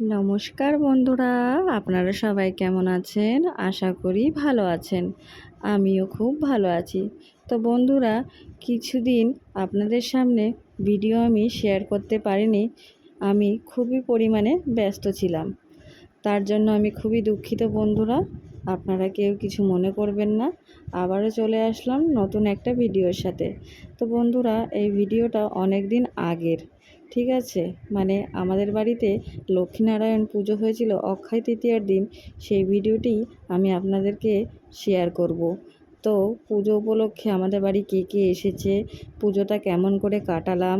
নমস্কার বন্ধুরা, আপনারা সবাই কেমন আছেন? আশা করি ভালো আছেন। আমিও খুব ভালো আছি। তো বন্ধুরা, কিছুদিন আপনাদের সামনে ভিডিও আমি শেয়ার করতে পারিনি। আমি খুবই পরিমাণে ব্যস্ত ছিলাম। তার জন্য আমি খুবই দুঃখিত বন্ধুরা। আপনারা কেউ কিছু মনে করবেন না। আবারও চলে আসলাম নতুন একটা ভিডিওর সাথে। তো বন্ধুরা, এই ভিডিওটা অনেক দিন আগের। ঠিক আছে। মানে আমাদের বাড়িতে লক্ষ্মীনারায়ণ পুজো হয়েছিল অক্ষয় তৃতীয়ার দিন, সেই ভিডিওটি আমি আপনাদেরকে শেয়ার করব। তো পুজো উপলক্ষে আমাদের বাড়ি কে কে এসেছে, পুজোটা কেমন করে কাটালাম,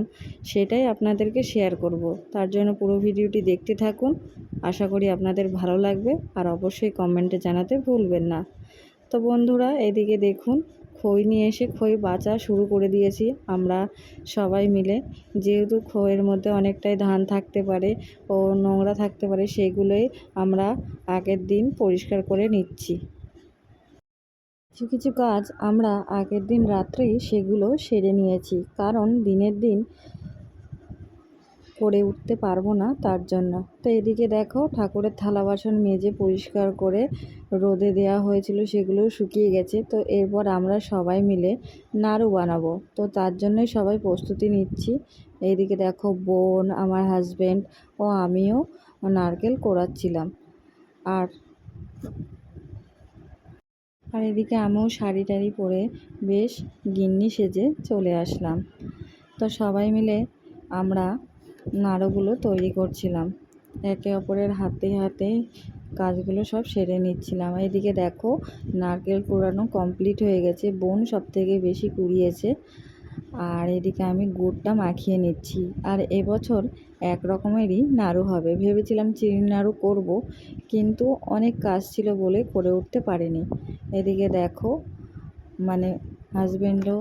সেটাই আপনাদেরকে শেয়ার করব। তার জন্য পুরো ভিডিওটি দেখতে থাকুন, আশা করি আপনাদের ভালো লাগবে, আর অবশ্যই কমেন্টে জানাতে ভুলবেন না। তো বন্ধুরা, এদিকে দেখুন খই নিয়ে এসে খই বাঁচা শুরু করে দিয়েছি আমরা সবাই মিলে। যেহেতু খইয়ের মধ্যে অনেকটাই ধান থাকতে পারে ও নোংরা থাকতে পারে, সেগুলোই আমরা আগের দিন পরিষ্কার করে নিচ্ছি। কিছু কিছু কাজ আমরা আগের দিন রাত্রেই সেগুলো সেরে নিয়েছি, কারণ দিনের দিন করে উঠতে পারব না তার জন্য। তো এদিকে দেখো, ঠাকুরের থালা বাসন মেজে পরিষ্কার করে রোদে দেওয়া হয়েছিল, সেগুলো শুকিয়ে গেছে। তো এরপর আমরা সবাই মিলে নাড়ু বানাবো। তো তার জন্যই সবাই প্রস্তুতি নিচ্ছি। এইদিকে দেখো, বোন, আমার হাজব্যান্ড ও আমিও নারকেল কোড়াচ্ছিলাম আর আর এদিকে আমিও শাড়ি টাড়ি পরে বেশ গিন্নি সেজে চলে আসলাম। তো সবাই মিলে আমরা নাড়ুগুলো তৈরি করছিলাম। একে অপরের হাতে হাতে কাজগুলো সব সেরে নিচ্ছিলাম। এদিকে দেখো, নারকেল কুড়ানো কমপ্লিট হয়ে গেছে, বোন সব থেকে বেশি কুড়িয়েছে। আর এদিকে আমি গুড়টা মাখিয়ে নিচ্ছি। আর এবছর এক রকমেরই নাড়ু হবে। ভেবেছিলাম চিনি নাড়ু করব, কিন্তু অনেক কাজ ছিল বলে করে উঠতে পারিনি। এদিকে দেখো মানে হাজব্যান্ডও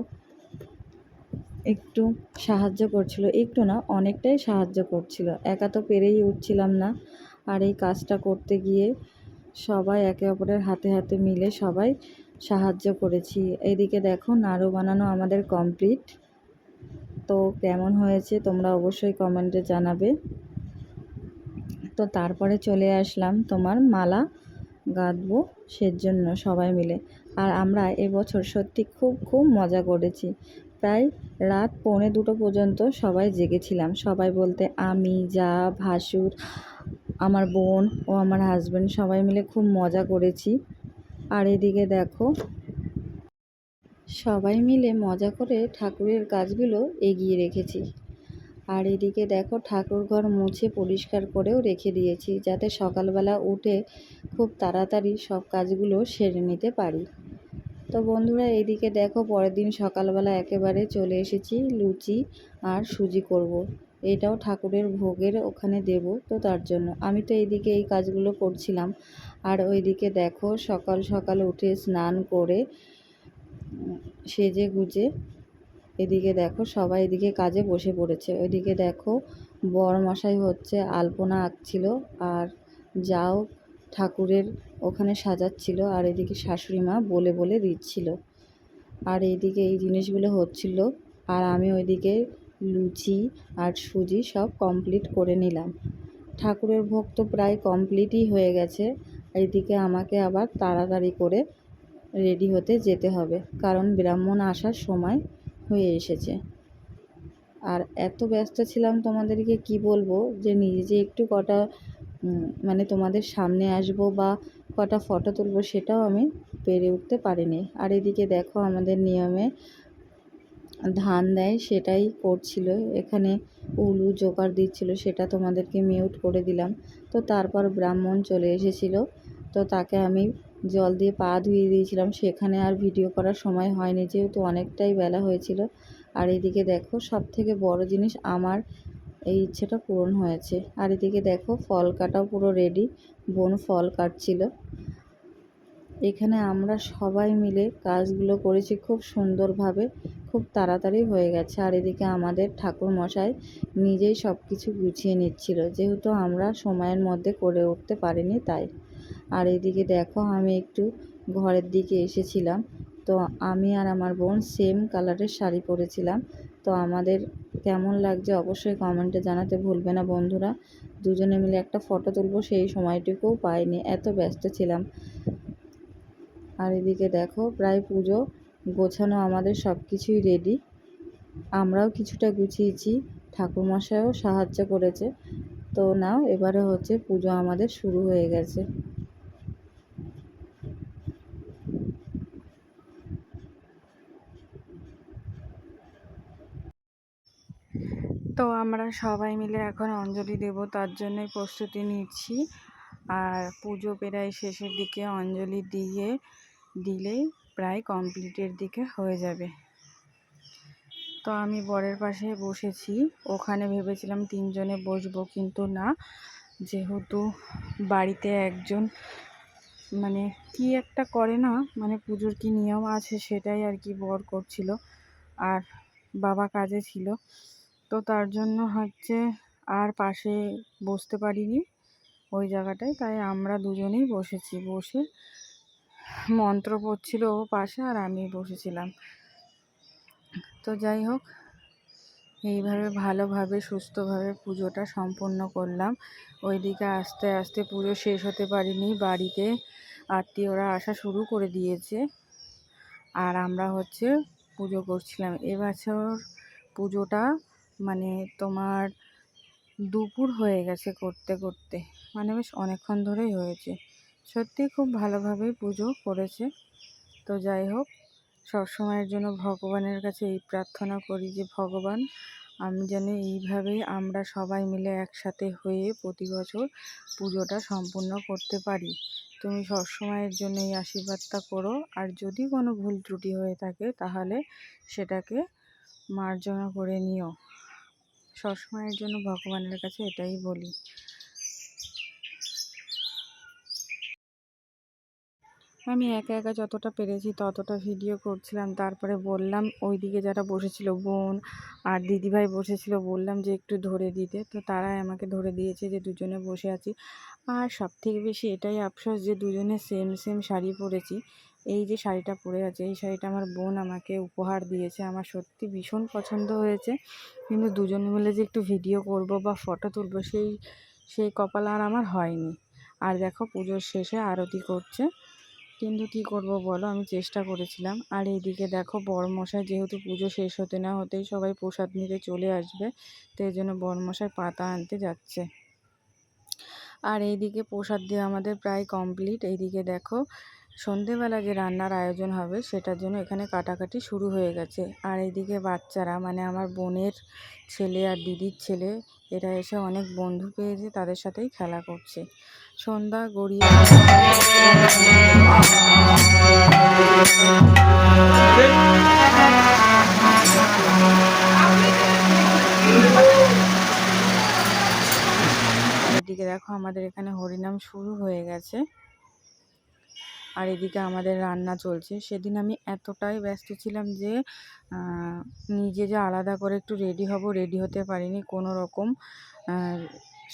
একটু সাহায্য করছিল। একটু না, অনেকটাই সাহায্য করছিল। একা তো পেরেই উঠছিলাম না। আর এই কাজটা করতে গিয়ে সবাই একে অপরের হাতে হাতে মিলে সবাই সাহায্য করেছি। এদিকে দেখো, নাড়ু বানানো আমাদের কমপ্লিট। তো কেমন হয়েছে তোমরা অবশ্যই কমেন্টে জানাবে। তো তারপরে চলে আসলাম তোমার মালা গাঁথবো সেজন্য সবাই মিলে। আর আমরা এবছর সত্যি খুব খুব মজা করেছি। প্রায় রাত পৌনে দুটো পর্যন্ত সবাই জেগেছিলাম। সবাই বলতে, আমি, যা, ভাসুর, আমার বোন ও আমার হাজব্যান্ড সবাই মিলে খুব মজা করেছি। আর এদিকে দেখো, সবাই মিলে মজা করে ঠাকুরের কাজগুলো এগিয়ে রেখেছি। আর এদিকে দেখো, ঠাকুর ঘর মুছে পরিষ্কার করেও রেখে দিয়েছি, যাতে সকালবেলা উঠে খুব তাড়াতাড়ি সব কাজগুলো সেরে নিতে পারি। তো বন্ধুরা, এইদিকে দেখো পরের দিন সকালবেলা একেবারে চলে এসেছি লুচি আর সুজি করব। এটাও ঠাকুরের ভোগের ওখানে দেব তো তার জন্য। আমি তো এইদিকে এই কাজগুলো করছিলাম। আর ওইদিকে দেখো সকাল সকাল উঠে স্নান করে সেজে গুজে এদিকে দেখো সবাই এদিকে কাজে বসে পড়েছে। ওইদিকে দেখো বড় মশাই হচ্ছে আলপনা আঁকছিল। আর যাও ঠাকুরের ওখানে সাজাচ্ছিল আর এদিকে শাশুড়ি মা বলে বলে দিচ্ছিল। আর এইদিকে এই জিনিসগুলো হচ্ছিল আর আমি ওইদিকে লুচি আর সুজি সব কমপ্লিট করে নিলাম। ঠাকুরের ভোগ তো প্রায় কমপ্লিটই হয়ে গেছে। এইদিকে আমাকে আবার তাড়াতাড়ি করে রেডি হতে যেতে হবে, কারণ ব্রাহ্মণ আসার সময় হয়ে এসেছে। আর এত ব্যস্ত ছিলাম তোমাদেরকে কি বলব? যে নিজে একটু কটা মানে তোমাদের সামনে আসব বা কটা ফটো তুলবো সেটাও আমি পেরে উঠতে পারিনি। আর এদিকে দেখো আমাদের নিয়মে ধান দেয়, সেটাই করছিল। এখানে উলু জোকার দিচ্ছিল, সেটা তোমাদেরকে মিউট করে দিলাম। তো তারপর ব্রাহ্মণ চলে এসেছিল। তো তাকে আমি জল দিয়ে পা ধুয়ে দিয়েছিলাম। সেখানে আর ভিডিও করার সময় হয়নি, যেহেতু অনেকটাই বেলা হয়েছিল। আর এদিকে দেখো সব থেকে বড় জিনিস, আমার এই ইচ্ছেটা পূরণ হয়েছে। আর এদিকে দেখো, ফল কাটাও পুরো রেডি বোন ফল কাটছিল। এখানে আমরা সবাই মিলে কাজগুলো করেছি খুব সুন্দরভাবে, খুব তাড়াতাড়ি হয়ে গেছে। আর এদিকে আমাদের ঠাকুর মশাই নিজেই সব কিছু গুছিয়ে নিচ্ছিল, যেহেতু আমরা সময়ের মধ্যে করে উঠতে পারিনি তাই। আর এদিকে দেখো, আমি একটু ঘরের দিকে এসেছিলাম। তো আমি আর আমার বোন সেম কালারের শাড়ি পরেছিলাম। তো আমাদের কেমন লাগছে অবশ্যই কমেন্টে জানাতে ভুলবে না বন্ধুরা। দুজনে মিলে একটা ফটো তুলবো, সেই সময়টুকুও পাইনি, এত ব্যস্ত ছিলাম। আর এদিকে দেখো, প্রায় পুজো, গোছানো আমাদের সব কিছুই রেডি আমরাও কিছুটা গুছিয়েছি, ঠাকুরমশাইও সাহায্য করেছে। তো নাও, এবারে হচ্ছে পুজো আমাদের শুরু হয়ে গেছে তো আমরা সবাই মিলে এখন অঞ্জলি দেব, তার জন্যই প্রস্তুতি নিচ্ছি। আর পুজো প্রায় শেষের দিকে অঞ্জলি দিয়ে দিলেই প্রায় কমপ্লিটের দিকে হয়ে যাবে। তো আমি বরের পাশে বসেছি, ওখানে ভেবেছিলাম তিনজনে বসবো, কিন্তু না। যেহেতু বাড়িতে একজন মানে কি একটা করে না মানে পুজোর কি নিয়ম আছে সেটাই আর কি বর করছিল। আর বাবা কাজে ছিল। তো তার জন্য হচ্ছে আর পাশে বসতে পারিনি ওই জায়গাটায়। তাই আমরা দুজনেই বসেছি। বসে মন্ত্র পড়ছিল ও পাশে আর আমি বসেছিলাম। তো যাই হোক, এইভাবে ভালোভাবে, সুস্থভাবে পুজোটা সম্পন্ন করলাম। ওইদিকে আস্তে আস্তে পুজো শেষ হতে পারিনি। বাড়িতে আত্মীয়রা আসা শুরু করে দিয়েছে। আর আমরা হচ্ছে পুজো করছিলাম। এবছর পুজোটা মানে তোমার দুপুর হয়ে গেছে করতে করতে। মানে বেশ অনেকক্ষণ ধরেই হয়েছে। সত্যি খুব ভালোভাবেই পুজো করেছে। তো যাই হোক, সবসময়ের জন্য ভগবানের কাছে এই প্রার্থনা করি যে, ভগবান, আমি যেন এইভাবেই আমরা সবাই মিলে একসাথে হয়ে প্রতি বছর পুজোটা সম্পূর্ণ করতে পারি। তুমি সবসময়ের জন্য এই আশীর্বাদটা করো। আর যদি কোনো ভুল ত্রুটি হয়ে থাকে, তাহলে সেটাকে মার্জনা করে নিও। সবসময়ের জন্য ভগবানের কাছে এটাই বলি। আমি একা একা যতটা পেরেছি ততটা ভিডিও করছিলাম। তারপরে বললাম, ওইদিকে যারা বসেছিল, বোন আর দিদিভাই বসেছিল, বললাম যে একটু ধরে দিতে। তো তারাই আমাকে ধরে দিয়েছে যে দুজনে বসে আছি। আর সব থেকে বেশি এটাই আফসোস যে দুজনে সেম সেম শাড়ি পরেছি। এই যে শাড়িটা পরে আছে, এই শাড়িটা আমার বোন আমাকে উপহার দিয়েছে। আমার সত্যি ভীষণ পছন্দ হয়েছে। কিন্তু দুজন মিলে যে একটু ভিডিও করব বা ফটো তুলবো, সেই সেই কপাল আর আমার হয়নি। আর দেখো পুজোর শেষে আরতি করছে। কিন্তু কি করব বলো, আমি চেষ্টা করেছিলাম। আর এইদিকে দেখো বড়মশাই যেহেতু পুজো শেষ হতে না হতেই সবাই প্রসাদ নিতে চলে আসবে, তো এই জন্য বড়মশাই পাতা আনতে যাচ্ছে। আর এইদিকে প্রসাদ দিয়ে আমাদের প্রায় কমপ্লিট এইদিকে দেখো সন্ধেবেলা যে রান্নার আয়োজন হবে, সেটার জন্য এখানে কাটাকাটি শুরু হয়ে গেছে। আর এইদিকে বাচ্চারা মানে আমার বোনের ছেলে আর দিদির ছেলে, এরা এসে অনেক বন্ধু পেয়েছে তাদের সাথেই খেলা করছে। সন্ধ্যা গড়িয়ে এদিকে দেখো আমাদের এখানে হরিনাম শুরু হয়ে গেছে। আর এদিকে আমাদের রান্না চলছে। সেদিন আমি এতটাই ব্যস্ত ছিলাম যে নিজে যে আলাদা করে একটু রেডি হব রেডি হতে পারিনি। কোনো রকম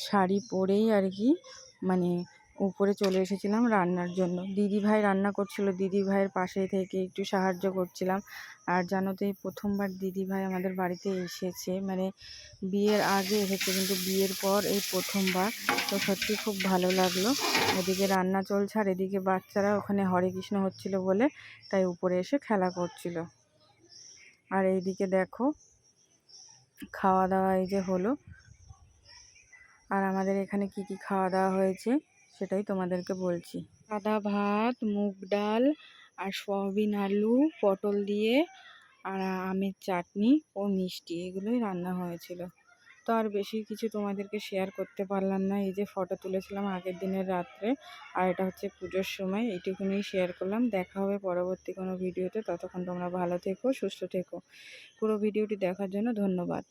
শাড়ি পরেই আর কি মানে উপরে চলে এসেছিলাম রান্নার জন্য। দিদি ভাই রান্না করছিল দিদি ভাইয়ের পাশে থেকে একটু সাহায্য করছিলাম। আর জানো তো, এই প্রথমবার দিদি ভাই আমাদের বাড়িতে এসেছে। মানে বিয়ের আগে এসেছে, কিন্তু বিয়ের পর এই প্রথমবার। তো সত্যি খুব ভালো লাগল। এদিকে রান্না চলছে আর এদিকে বাচ্চারা ওখানে হরে কৃষ্ণ হচ্ছিল বলে তাই উপরে এসে খেলা করছিল। আর এইদিকে দেখো, খাওয়া দাওয়া এই যে হলো। আর আমাদের এখানে কি কি খাওয়া দাওয়া হয়েছে? সেটাই তোমাদেরকে বলছি। সাদা ভাত, মুগ ডাল আর সয়াবিন আলু, পটল দিয়ে আর আমের চাটনি ও মিষ্টি এগুলোই রান্না হয়েছিল। তো আর বেশি কিছু তোমাদেরকে শেয়ার করতে পারলাম না। এই যে ফটো তুলেছিলাম আগের দিনের রাত্রে আর এটা হচ্ছে পুজোর সময়, এইটুকুনি শেয়ার করলাম। দেখা হবে পরবর্তী কোনো ভিডিওতে ততক্ষণ তোমরা ভালো থেকো, সুস্থ থেকো। পুরো ভিডিওটি দেখার জন্য ধন্যবাদ।